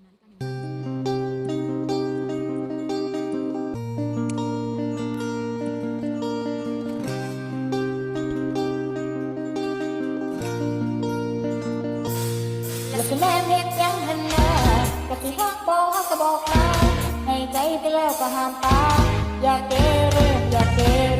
លោកជំនាញមានយ៉ាងហិនណាក៏ទីហកបោហកបោកណាហើយใจទៅលើក៏ហាមតាយ៉ាគេរៀបយ៉ាគេ